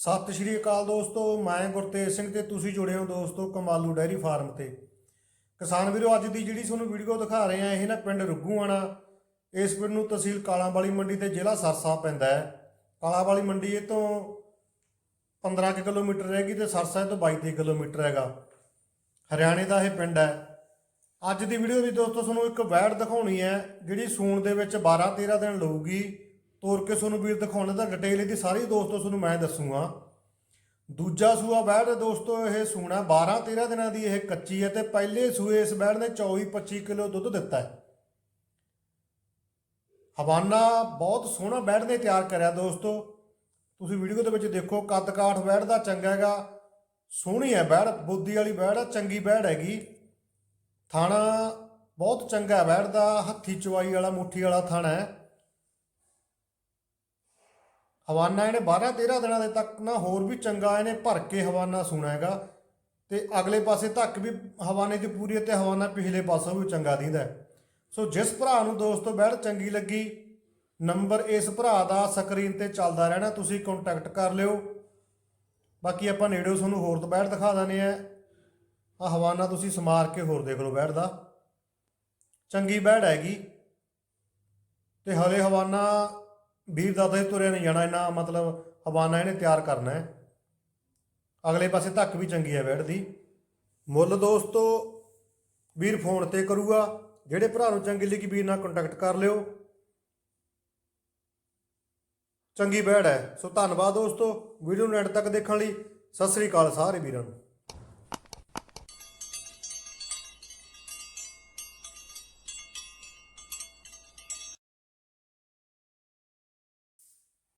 ਸਤਿ ਸ਼੍ਰੀ ਅਕਾਲ ਦੋਸਤੋ, ਮੈਂ ਗੁਰਤੇਜ ਸਿੰਘ ਤੇ ਤੁਸੀਂ ਜੁੜੇ ਹੋ ਦੋਸਤੋ ਕਮਾਲੂ ਡੈਰੀ ਫਾਰਮ ਤੇ। ਕਿਸਾਨ ਵੀਰੋ, ਅੱਜ ਦੀ ਜਿਹੜੀ ਤੁਹਾਨੂੰ ਵੀਡੀਓ ਦਿਖਾ ਰਹੇ ਆ ਇਹ ਨਾ ਪਿੰਡ ਰੁੱਗੂਆਣਾ ਇਸ ਪਿੰਡ ਨੂੰ ਤਹਿਸੀਲ ਕਾਲਾਂ ਵਾਲੀ ਮੰਡੀ ਤੇ ਜ਼ਿਲ੍ਹਾ ਸਰਸਾ ਪੈਂਦਾ ਹੈ। ਕਾਲਾਂ ਵਾਲੀ ਮੰਡੀ ਇਹ ਤੋਂ 15 ਕੁ ਕਿਲੋਮੀਟਰ ਰਹੇਗੀ ਤੇ ਸਰਸਾ ਇਹ ਤੋਂ 22 ਕਿਲੋਮੀਟਰ ਹੈਗਾ। ਹਰਿਆਣੇ ਦਾ ਇਹ ਪਿੰਡ ਹੈ। ਅੱਜ ਦੀ ਵੀਡੀਓ ਵਿੱਚ ਦੋਸਤੋ, ਤੁਹਾਨੂੰ ਇੱਕ ਵੈੜ ਦਿਖਾਉਣੀ ਹੈ, ਜਿਹੜੀ ਸੂਣ ਦੇ ਵਿੱਚ 12 13 ਦਿਨ ਲਊਗੀ। ਤੋਰ ਕੇ ਤੁਹਾਨੂੰ ਵੀਰ ਦਿਖਾਉਣਾ ਦਾ ਡਿਟੇਲ ਇਹਦੀ ਸਾਰੀ ਦੋਸਤੋ ਤੁਹਾਨੂੰ ਮੈਂ ਦੱਸੂਗਾ। ਦੂਜਾ ਸੂਆ ਵੈੜ ਹੈ ਦੋਸਤੋ, ਇਹ ਸੂਣਾ 12 13 ਦਿਨਾਂ ਦੀ ਇਹ ਕੱਚੀ ਹੈ ਤੇ ਪਹਿਲੇ ਸੂਏ ਇਸ ਵੈੜ ਨੇ 24 25 ਕਿਲੋ ਦੁੱਧ ਦਿੱਤਾ ਹੈ। ਹਵਾਨਾ ਬਹੁਤ ਸੋਹਣਾ ਵੈੜ ਨੇ ਤਿਆਰ ਕਰਿਆ ਦੋਸਤੋ। ਤੁਸੀਂ ਵੀਡੀਓ ਦੇ ਵਿੱਚ ਦੇਖੋ ਕੱਦ ਕਾਠ ਵੈੜ ਦਾ ਚੰਗਾ ਹੈਗਾ, ਸੋਹਣੀ ਹੈ ਵੈੜ ਬੁੱਧੀ ਵਾਲੀ ਵੈੜ ਹੈ ਚੰਗੀ ਵੈੜ ਹੈਗੀ। ਥਾਣਾ ਬਹੁਤ ਚੰਗਾ ਹੈ ਦਾ, ਹੱਥੀ ਚਵਾਈ ਵਾਲਾ, ਮੁੱਠੀ ਵਾਲਾ ਥਾਣਾ ਹੈ। ਹਵਾਨਾ ਇਹਨੇ 12 13 ਦਿਨਾਂ ਦੇ ਤੱਕ ਨਾ ਹੋਰ ਵੀ ਚੰਗਾ ਇਹਨੇ ਭਰ ਕੇ ਹਵਾਨਾ ਸੁਣਾ ਹੈਗਾ। ਤੇ ਅਗਲੇ ਪਾਸੇ ਤੱਕ ਵੀ ਹਵਾਨੇ ਦੀ ਪੂਰੀ ਹੈ ਤੇ ਹਵਾਨਾ ਪਿਛਲੇ ਪਾਸੋਂ ਵੀ ਚੰਗਾ ਦਿੰਦਾ ਸੋ ਜਿਸ ਭਰਾ ਨੂੰ ਦੋਸਤੋ ਬੈਠ ਚੰਗੀ ਲੱਗੀ, ਨੰਬਰ ਇਸ ਭਰਾ ਦਾ ਸਕਰੀਨ ਤੇ ਚੱਲਦਾ ਰਹਿਣਾ, ਤੁਸੀਂ ਕੰਟੈਕਟ ਕਰ ਲਿਓ। ਬਾਕੀ ਆਪਾਂ ਨੇੜਿਓ ਤੁਹਾਨੂੰ ਹੋਰ ਤੋਂ ਬੈਠ ਦਿਖਾ ਦਾਨੇ ਆ ਆ ਹਵਾਨਾ ਤੁਸੀਂ ਸਮਾਰ ਕੇ ਹੋਰ ਦੇਖ ਲਓ ਬੈੜ ਦਾ। ਚੰਗੀ ਬੈਠ ਹੈਗੀ। ਤੇ ਹਲੇ ਹਵਾਨਾ ਵੀਰ ਦਾ ਤਾਂ ਤੁਰਿਆ ਨਹੀਂ ਜਾਣਾ ਇਹਨਾਂ ਮਤਲਬ ਹਵਾਨਾ ਇਹਨੇ ਤਿਆਰ ਕਰਨਾ ਹੈ। ਅਗਲੇ ਪਾਸੇ ਧੱਕ ਵੀ ਚੰਗੀ ਹੈ ਬੈਠ ਦੀ। ਮੁੱਲ ਦੋਸਤੋ, ਵੀਰ ਫੋਨ ਤੇ ਕਰੂਗਾ, ਜਿਹੜੇ ਭਰਾ ਨੂੰ ਚੰਗੀ ਲੱਗੀ ਵੀਰ ਨਾਲ ਕੰਟੈਕਟ ਕਰ ਲਿਓ। ਚੰਗੀ ਬੈੜ ਹੈ। ਸੋ ਧੰਨਵਾਦ ਦੋਸਤੋ, ਵੀਡੀਓ ਨੂੰ ਐਂਡ ਤੱਕ ਦੇਖਣ ਲਈ। ਸਤਿ ਸ੍ਰੀ ਅਕਾਲ ਸਾਰੇ ਵੀਰਾਂ ਨੂੰ।